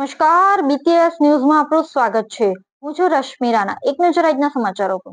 નમસ્કાર બીટીએસ ન્યૂઝમાં આપનું સ્વાગત છે. હું છું રશ્મિ રાણા. એક નજર આજના સમાચારો પર.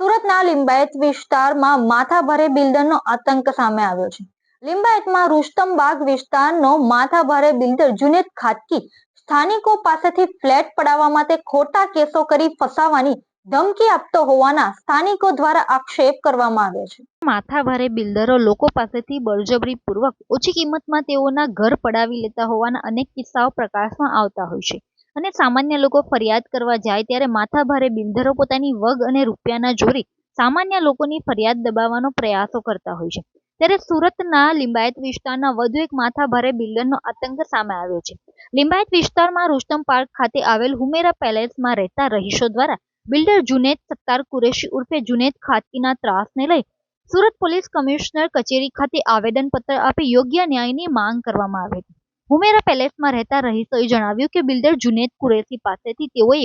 સુરતના લિંબાયત વિસ્તારમાં માથાભારે બિલ્ડરનો આતંક સામે આવ્યો છે. લિંબાયતમાં રુસ્તમબાગ વિસ્તારનો માથાભારે બિલ્ડર જુનેદ ખાતકી સ્થાનિકો પાસેથી ફ્લેટ પડાવવા માટે ખોટા કેસો કરી ફસાવાની ધમકી આપતો હોવાના સ્થાનિકો દ્વારા આક્ષેપ કરવામાં આવ્યો છે. માથાભારે બિલ્ડરો લોકો પાસેથી બળજબરીપૂર્વક ઓછી કિંમતમાં તેઓના ઘર પડાવી લેતા હોવાના અનેક કિસ્સાઓ પ્રકાશમાં આવતા હોય છે. અને સામાન્ય લોકો ફરિયાદ કરવા જાય ત્યારે માથાભારે બિલ્ડરો પોતાની વગ અને રૂપિયાના જોરે સામાન્ય લોકોની ફરિયાદ દબાવવાનો પ્રયાસો કરતા હોય છે. ત્યારે સુરતના લિંબાયત વિસ્તારના વધુ એક માથાભારે બિલ્ડરનો આતંક સામે આવ્યો છે. લિંબાયત વિસ્તારમાં રુસ્તમ પાર્ક ખાતે આવેલ હુમેરા પેલેસમાં રહેતા રહીશો દ્વારા બિલ્ડર જુનેદ સત્તાર કુરેશી ઉર્ફે જુનેદ ખાતકીના ત્રાસને લઈ સુરત પોલીસ કમિશનર કચેરી ખાતે આવેદનપત્ર આપી યોગ્ય ન્યાયની માંગ કરવામાં આવી હતી. હુમેરા પેલેસમાં રહેતા રહીશોએ જણાવ્યું કે બિલ્ડર જુનેદ કુરેશી પાસેથી તેઓએ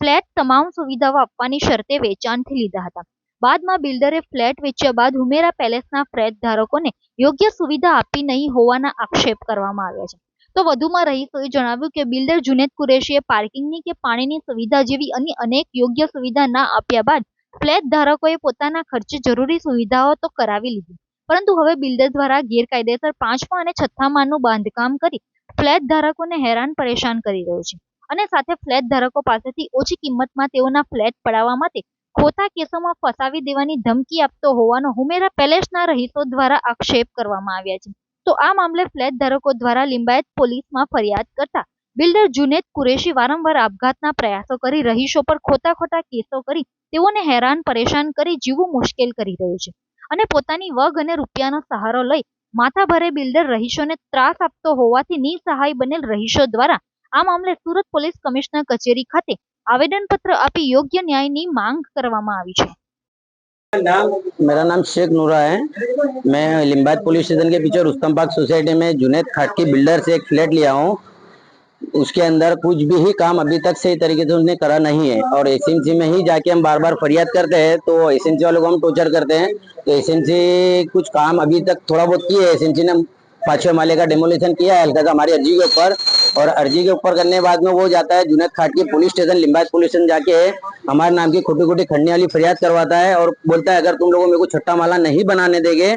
ફ્લેટ તમામ સુવિધાઓ આપવાની શરતે વેચાણથી લીધા હતા. બાદમાં બિલ્ડરે ફ્લેટ વેચ્યા બાદ હુમેરા પેલેસના ફ્લેટ ધારકોને યોગ્ય સુવિધા આપી નહીં હોવાના આક્ષેપ કરવામાં આવ્યા છે. તો વધુમાં રહીશોએ જણાવ્યું કે બિલ્ડર જુનેદ કુરેશીએ પાર્કિંગની કે પાણીની સુવિધા જેવી અન્ય અનેક યોગ્ય સુવિધા ના આપ્યા બાદ ફ્લેટ ધારકોએ પોતાના ખર્ચે જરૂરી સુવિધાઓ તો કરાવી લીધી. પરંતુ હવે બિલ્ડર દ્વારા ગેરકાયદેસર પાંચમા અને છઠ્ઠા માળનું બાંધકામ કરી ફ્લેટ ધારકોને હેરાન પરેશાન કરી રહ્યો છે. અને સાથે ફ્લેટ ધારકો પાસેથી ઓછી કિંમતમાં તેઓના ફ્લેટ પડાવવા માટે ખોટા કેસોમાં ફસાવી દેવાની ધમકી આપતો હોવાનો હુમેરા પેલેસના રહીશો દ્વારા આક્ષેપ કરવામાં આવ્યા છે. તો આ મામલે ફ્લેટ ધારકો દ્વારા લિંબાયત પોલીસમાં ફરિયાદ કરતા બિલ્ડર જુનેદ કુરેશી વારંવાર આપઘાતના પ્રયાસો કરી રહીશો પર ખોટા ખોટા કેસો કરી તેઓને હેરાન પરેશાન કરી જીવવું મુશ્કેલ કરી રહ્યું છે. અને પોતાની વગ અને રૂપિયાનો સહારો લઈ માથાભારે બિલ્ડર રહીશોને ત્રાસ આપતો હોવાથી નિસહાય બનેલ રહીશો દ્વારા આ મામલે સુરત પોલીસ કમિશનર કચેરી ખાતે આવેદનપત્ર આપી યોગ્ય ન્યાયની માંગ કરવામાં આવી છે. मेरा नाम शेख नूरा है। मैं लिम्बाद पुलिस स्टेशन के पीछे रुस्तम पार्क सोसाइटी में जुनेद खाटकी बिल्डर से एक फ्लैट लिया हूँ। उसके अंदर कुछ भी ही काम अभी तक सही तरीके से उसने करा नहीं है। और एसएमसी में ही जाके हम बार बार फरियाद करते हैं तो एसएमसी वालों को हम टोचर करते हैं। तो एसएमसी कुछ काम अभी तक थोड़ा बहुत किए एसएमसी ने पांचवे माले का डेमोलेशन किया है, हल्का हमारी अर्जी के ऊपर। और अर्जी के ऊपर करने के बाद में वो जाता है जुनेद खाट की police station Limbayat police station जाके हमारे नाम की खोटी खोटी खंडनी वाली फरियाद करवाता है और बोलता है, अगर तुम लोगों मेरे को छट्टा माला नहीं बनाने देंगे,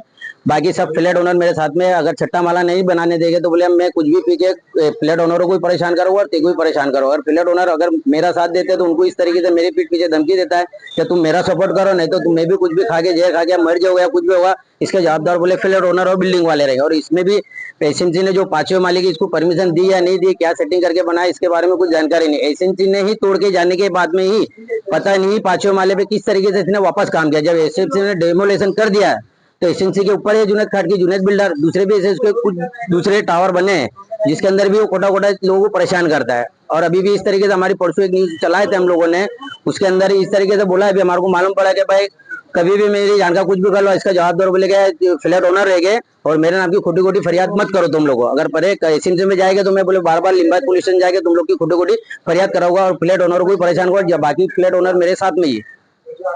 बाकी सब फ्लैट ओनर मेरे साथ में अगर छट्टा माला नहीं बनाने देंगे तो बोले मैं कुछ भी पी के फ्लैट ओनरों को भी परेशान करूँगा और तेको भी परेशान करो अगर फ्लैट ओनर अगर मेरा साथ देते तो उनको इस तरीके से मेरे पीठ पीछे धमकी देता है कि तुम मेरा सपोर्ट करो, नहीं तो तुम्हें भी कुछ भी खा के जय खा के मर जाओगे या कुछ भी होगा। इसके जवाबदार बोले, फ्लैट ओनर और बिल्डिंग वाले रहेंगे और इसमें भी एसएमसी ने जो पांचवे मालिक इसको परमिशन दी या नहीं दी क्या सेटिंग करके बनाया, इसके बारे में कुछ जानकारी नहीं। एसएमसी ने ही तोड़ के जाने के बाद में ही पता नहीं पांचवे माले पे किस तरीके से इसने वापस काम किया। जब एसएमसी ने डेमोलेशन कर दिया तो एसएमसी के ऊपर है जुनेद खाट की जुनेद बिल्डर दूसरे भी ऐसे उसके कुछ दूसरे टावर बने हैं जिसके अंदर भी वो कोटा कोटा लोगों को परेशान करता है। और अभी भी इस तरीके से हमारी परसों एक न्यूज़ चलाए थे हम लोगों ने, उसके अंदर इस तरीके से बोला अभी हमारे को मालूम पड़ा कि भाई कभी भी मेरी जान का कुछ भी कर लो इसका जवाबदार बोले गया फ्लैट ओनर रहेंगे और मेरे नाम की खोटी खोटी फरियाद मत करो तुम लोग अगर परे एसएमसी में जाएगा तो मैं बोले बार बार लिम्बायत पुलिस स्टेशन जाएगा तुम लोग की खोटी खोटी फरियाद कराऊँगा और फ्लैट ओनर को परेशान करो बाकी फ्लैट ओनर मेरे साथ में ही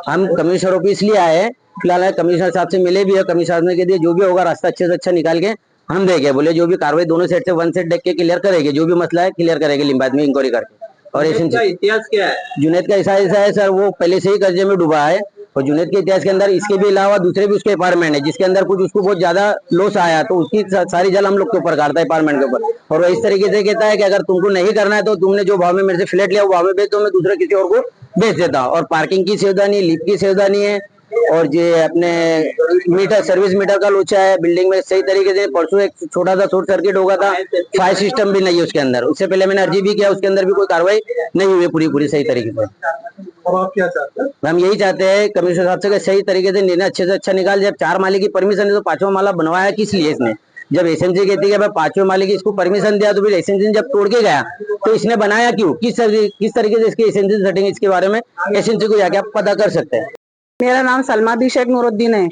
हम कमिश्नर ऑफ़िस लिए आए हैं फ़िलहाल कमिश्नर साहब से मिले भी है कमिश्नर साहब ने कह दिया जो भी होगा रास्ता अच्छे से अच्छा निकाल के हम देंगे बोले जो भी कार्रवाई दोनों सेट से वन सेट देख के क्लियर करेंगे जो भी मसला है क्लियर करेंगे लिम्बायत में इंक्वायरी करके। और इतिहास क्या है? जुनेद का ऐसा ऐसा है सर वो पहले से ही कर्जे में डूबा है। और जुनेद के इतिहास के अंदर इसके भी अलावा दूसरे भी उसके अपार्टमेंट है, जिसके अंदर कुछ उसको बहुत ज़्यादा लॉस आया तो उसकी सारी जल हम लोग के ऊपर काटता है अपार्टमेंट के ऊपर। और वो इस तरीके से कहता है कि अगर तुमको नहीं करना है तो तुमने जो भाव में मेरे से फ्लैट लिया, वो भाव में बेच दो, मैं दूसरे किसी और को बेच देता और पार्किंग की सुविधा नहीं लिफ्ट की सुविधा नहीं है। और ये अपने मीटर सर्विस मीटर का लोचा है बिल्डिंग में सही तरीके से, परसों एक छोटा सा शॉर्ट सर्किट होगा था फायर सिस्टम भी नहीं है उसके अंदर। उससे पहले मैंने अर्जी भी किया, उसके अंदर भी कोई कार्रवाई नहीं हुई पूरी पूरी सही तरीके से। और आप क्या चाहते हैं? हम यही चाहते हैं कमिश्नर साहब से कि सही तरीके से निर्णय अच्छे से अच्छा निकाल। जब चार माले की परमिशन है तो पांचवा माला बनवाया किस लिए इसने? जब एसएमसी कहती है भाई पांचवे माले की इसको परमिशन दिया तो फिर एसएमसी जब तोड़ के गया तो इसने बनाया क्यों? किस किस तरीके से इसकी एसएमसी सेटिंग इसके बारे में एसएमसी को जाके आप पता कर सकते हैं। मेरा नाम सलमा दी शेख नूरुद्दीन है।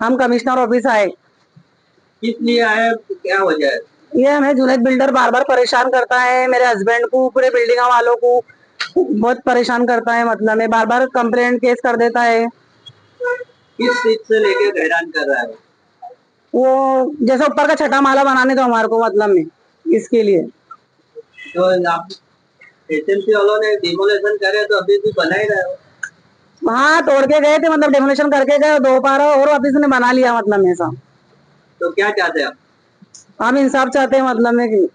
हम कमिश्नर ऑफ़िस आए। किस लिए आए क्या वजह है? ये हमें जुनेद बिल्डर बार बार परेशान करता है मेरे हस्बैंड को पूरे बिल्डिंग वालों को। बहुत परेशान करता है मतलब में बार बार कंप्लेंट केस कर देता है। किस चीज़ से लेके हैरान कर रहा है? वो जैसे ऊपर का छठा माला बनाने दो हमारे को मतलब में इसके लिए। तो आप एसएमसी वालों ने डिमोलेशन करे तो अभी भी बना ही रहे हो? हाँ तोड़ के गए थे मतलब डेमोलेशन करके गए दोबारा और वापिस ने बना लिया मतलब में सब। तो क्या चाहते हैं आप? हम इंसाफ चाहते हैं मतलब में कि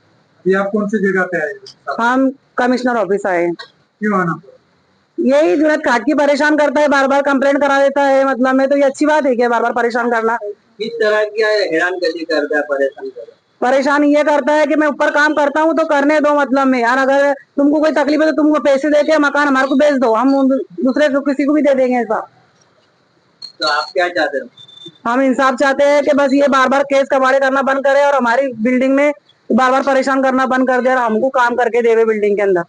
ये आप कौन सी जगह पे आए हम कमिश्नर ऑफ़िस आए हैं। क्यों आना? पड़ा यही जुनैद खाटकी परेशान करता है बार बार कंप्लेंट करा देता है मतलब में तो ये अच्छी बात है क्या बार बार परेशान करना। किस तरह की हैरानगति करता है परेशान परेशान ये करता है कि मैं ऊपर काम करता हूँ तो करने दो मतलब में। यार अगर तुमको कोई तकलीफ़ है तो तुमको पैसे दे के मकान हमारे को बेच दो। हम दूसरे को किसी को भी दे देंगे ऐसा। तो आप क्या चाहते हो? हम इंसाफ चाहते हैं कि बस ये बार बार केस कबाड़े करना बंद करे और हमारी बिल्डिंग में बार बार परेशान करना बंद कर दे और हमको काम करके देवे बिल्डिंग के अंदर।